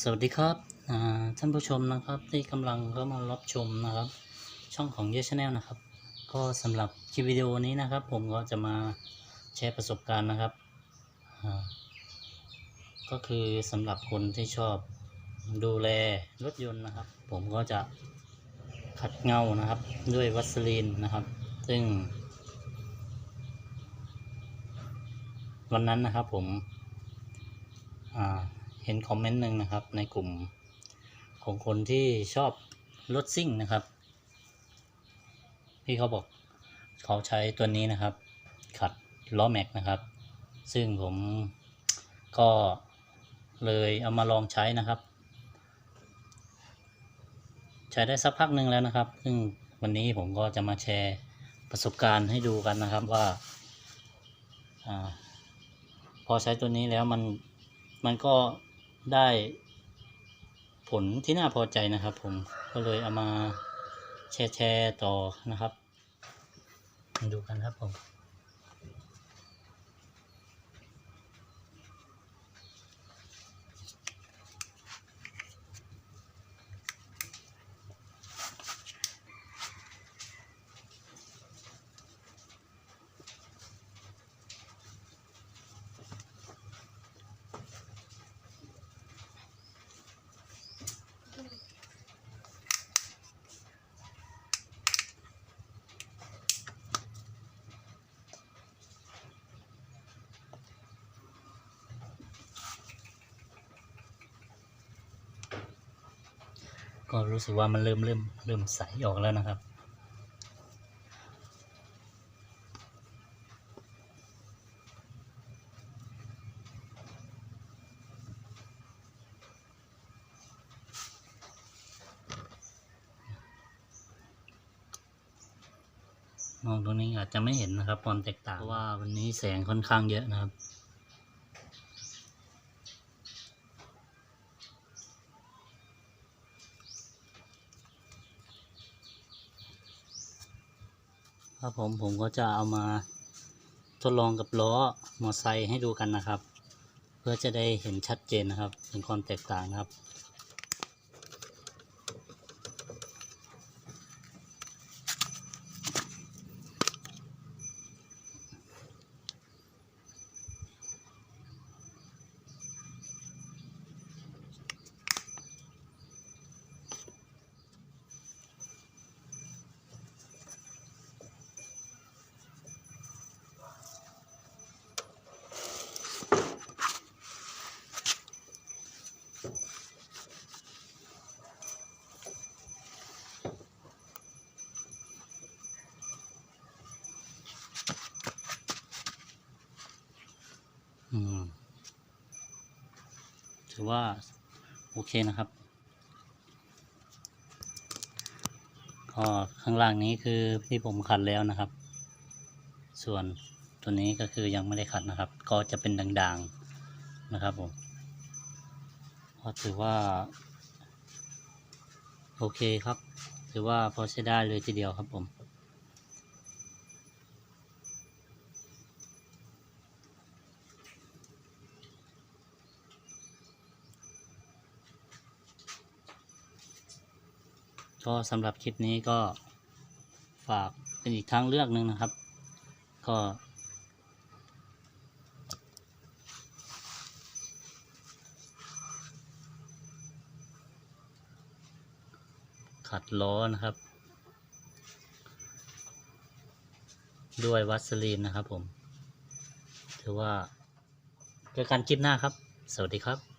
สวัสดีครับท่านผู้ชมนะครับที่กำลังเข้ามารับชมนะครับ ช่องของเยชแนลนะครับ ก็สำหรับคลิปวิดีโอนี้นะครับ ผมก็จะมาแชร์ประสบการณ์นะครับ ก็คือสำหรับคนที่ชอบดูแลรถยนต์นะครับ ผมก็จะขัดเงานะครับด้วยวัสลีนนะครับ ซึ่ง วันนั้นนะครับผมอ่า เห็นคอมเมนต์หนึ่งนะครับ ในกลุ่มของคนที่ชอบรถซิ่งนะครับ พี่เขาบอกเขาใช้ตัวนี้นะครับ ขัดล้อแม็กนะครับ ซึ่งผมก็เลยเอามาลองใช้นะครับ ใช้ได้สักพักหนึ่งแล้วนะครับ ซึ่งวันนี้ผมก็จะมาแชร์ประสบการณ์ให้ดูกันนะครับว่าอาพอใช้ตัวนี้แล้วมันมันก็ ได้ผลที่น่าพอใจนะครับผมก็เลยเอามาแชร์แชร์ต่อนะครับมาดูกันครับผม ก็รู้สึกว่ามันเริ่มเริ่มเริ่มใสออกแล้วนะครับ มองตรงนี้อาจจะไม่เห็นนะครับ ความแตกต่างเพราะว่าวันนี้แสงค่อนข้างเยอะนะครับ ครับผมผมก็จะเอามาทดลองกับล้อมอไซค์ให้ดูกันนะครับ เพื่อจะได้เห็นชัดเจนนะครับเห็นความแตกต่างนะครับ ถือว่า โอเคนะครับ ก็ข้างล่างนี้คือที่ผมขัดแล้วนะครับ ส่วนตัวนี้ก็คือยังไม่ได้ขัดนะครับ ก็จะเป็นด่างๆนะครับผมก็ถือว่า โอเคครับ ถือว่าพอใช้ได้เลยทีเดียวครับผม ก็สำหรับคลิปนี้ก็ฝากเป็นอีกทางเลือกหนึ่งนะครับ ก็ขัดล้อนะครับ ด้วยวัสลีนนะครับผม ถือว่าเจอกันคลิปหน้าครับ สวัสดีครับ